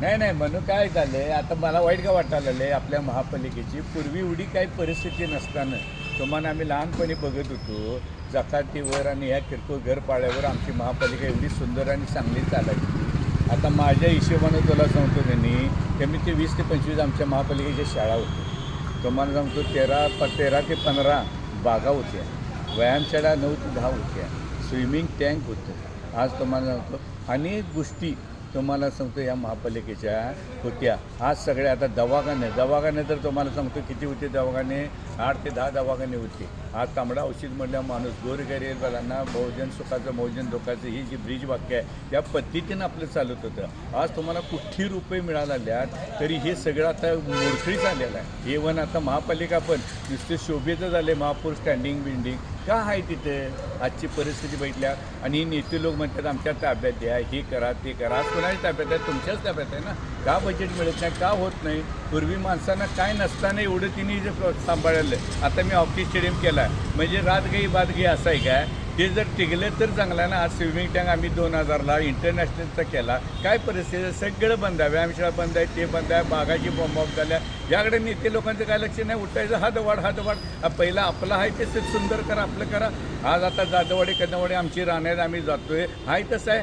नाही नाही म्हणून काय झालं आता मला वाईट का वाटायला लागलंय आपल्या महापालिकेची पूर्वी एवढी काही परिस्थिती नसताना. तुम्हाला आम्ही लहानपणी बघत होतो जकातीवर आणि ह्या किरकोळ घरपाड्यावर आमची महापालिका एवढी सुंदर आणि चांगली चालायची. आता माझ्या हिशोबानं तुला सांगतो त्यांनी कमी ते वीस ते पंचवीस आमच्या महापालिकेच्या शाळा होत्या. तुम्हाला सांगतो तेरा प तेरा ते पंधरा बागा होत्या. व्यायामशाळा नऊ ते दहा होत्या. स्विमिंग टँक होतं. आज तुम्हाला सांगतो अनेक गोष्टी तुम्हाला सांगतो या महापालिकेच्या होत्या. आज सगळे आता दवाखाने दवाखाने तर तुम्हाला सांगतो किती होते दवाखाने? आठ ते दहा दवाखाने होते. आज तांबडा औषध म्हणल्या माणूस गोरगरीबांना बहुजन सुखाचं बहुजन दुःखाचं ही जी ब्रिज वाक्य आहे या पद्धतीनं आपलं चालत होतं. आज तुम्हाला कुठे रुपये मिळालेल्यात तरी हे सगळं आता मोडकळीच आलेलं आहे. इवन आता महापालिका पण नुसते शोभेचं झाले महापूर स्टँडिंग बिल्डिंग का आहे तिथे? आजची परिस्थिती बघितल्या. आणि नेते लोक म्हणतात आमच्या ताब्यात द्या हे करा ते करा. आज कोणाच्या ताब्यात आहे? तुमच्याच ताब्यात आहे ना? का बजेट मिळत नाही? का होत नाही? पूर्वी माणसांना काय नसताना एवढं तिने जे सांभाळलं. आता मी हॉकी स्टेडियम केला म्हणजे रातगाई बादगाई असं आहे काय? ते जर टिकलं तर चांगलं आहे ना आज स्विमिंग टँक आम्ही दोन हजारला इंटरनॅशनलचा केला. काय परिस्थिती सगळं बंद आहे. व्यायामशाळा बंद आहे ते बंद आहे बागाची बॉम्ब ऑफ झाल्या. याकडे नेते लोकांचं काय लक्ष नाही? उठायचं हात वाढ हात वाढ पहिला आपला आहे ते सुंदर करा आपलं करा. आज आता जाधववाडी कदमवाडी आमची राहण्यात आम्ही जातोय. हाय तसं आहे.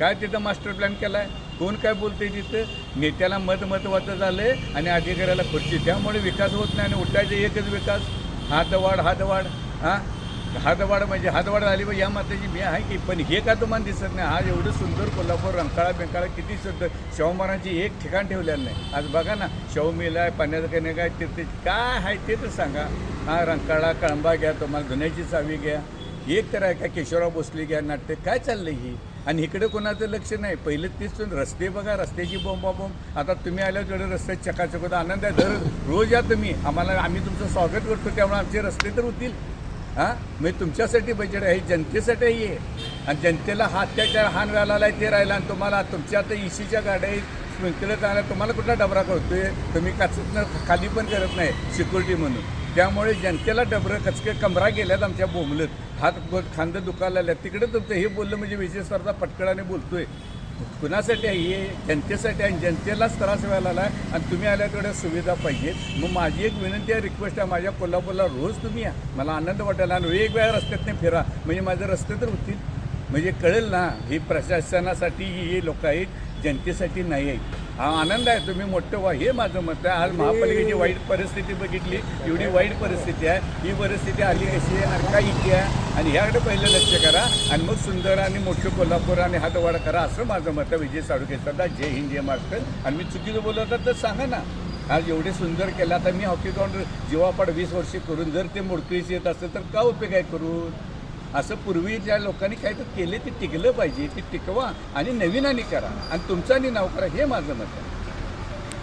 काय तिथं मास्टर प्लॅन केला आहे कोण काय बोलते तिथं? नेत्याला मत महत्त्वाचं झालं आहे आणि अधिकाऱ्याला खुर्ची. त्यामुळे विकास होत नाही आणि उठायचं एकच विकास. हात वाढ हात वाढ हां? हातवाढ म्हणजे हातवाढ झाली बा या माताची मी आहे की पण हे का तुम्हाला दिसत नाही? आज एवढं सुंदर कोल्हापूर रंकाळा बेंकाळा किती सुंदर शाहू एक ठिकाण ठेवलेलं नाही. आज बघा ना शाहू आहे पाण्याचं काही काय तीर्थ काय आहे ते तर सांगा. हा रंकाळा कळंबा घ्या तुम्हाला धुण्याची चावी घ्या. एक तर आहे का केशवराव भोसले घ्या नाट्य काय चाललं ही? आणि इकडे कोणाचं लक्ष नाही? पहिलं तेच रस्ते बघा रस्त्याची बोंबा बोंब आता तुम्ही आल्यावर तेवढे रस्ते चकाचक होता आनंद आहे दर रोज या तुम्ही. आम्हाला आम्ही तुमचं स्वागत करतो त्यामुळे आमचे रस्ते तर होतील. हां? म्हणजे तुमच्यासाठी बजेट आहे जनतेसाठीही आहे. आणि जनतेला हा अत्याचार हान व्हायला आहे ते राहिला आणि तुम्हाला तुमच्या आता इशीच्या गाड्या स्प्रिंकलर चांगल्या तुम्हाला कुठला डबरा करतोय? तुम्ही काचतनं खाली पण करत नाही सिक्युरिटी म्हणून. त्यामुळे जनतेला डबरं कचके कमरा गेल्यात आमच्या बोंबलत. हात बोट खांदं दुखायला तिकडे तुमचं हे बोललं म्हणजे विशेषतः पटकळाने बोलतोय. कुणासाठी आहे? हे जनतेसाठी आहे आणि जनतेलाच त्रास व्हायला आला आहे. आणि तुम्ही आल्या तेवढ्या सुविधा पाहिजेत. मग माझी एक विनंती आहे रिक्वेस्ट आहे माझ्या कोल्हापूरला रोज तुम्ही या. मला आनंद वाटायला आणि वेगवेगळ्या रस्त्यातनं फिरा. म्हणजे माझे रस्ते तर होतील. म्हणजे कळेल ना ही प्रशासनासाठी ही लोक आहेत जनतेसाठी नाही आहेत. हा आनंद आहे. तुम्ही मोठं व्हा. हे माझं मत आहे. आज महापालिकेची वाईट परिस्थिती बघितली. एवढी वाईट परिस्थिती आहे. ही परिस्थिती आली कशी आहे? आणि काय इथे आहे? आणि ह्याकडे पहिलं लक्ष करा. आणि मग सुंदर आणि मोठं कोल्हापूर आणि हातवाडा करा. असं माझं मत आहे. विजय साळुके सदा जय हिंद जय महाराष्ट्र. आणि मी चुकीचं बोलत होता तर सांगा ना. आज एवढे सुंदर केलं. आता मी हॉकी ग्राउंड जीवापाड वीस वर्ष करून जर ते मोडकळीस येत असेल तर का उपयोग आहे करून? असं पूर्वी ज्या लोकांनी काय तर केले ते टिकलं पाहिजे ते टिकवा आणि नवीनाने करा. आणि तुमचं आणि नाव करा हे माझं मत आहे.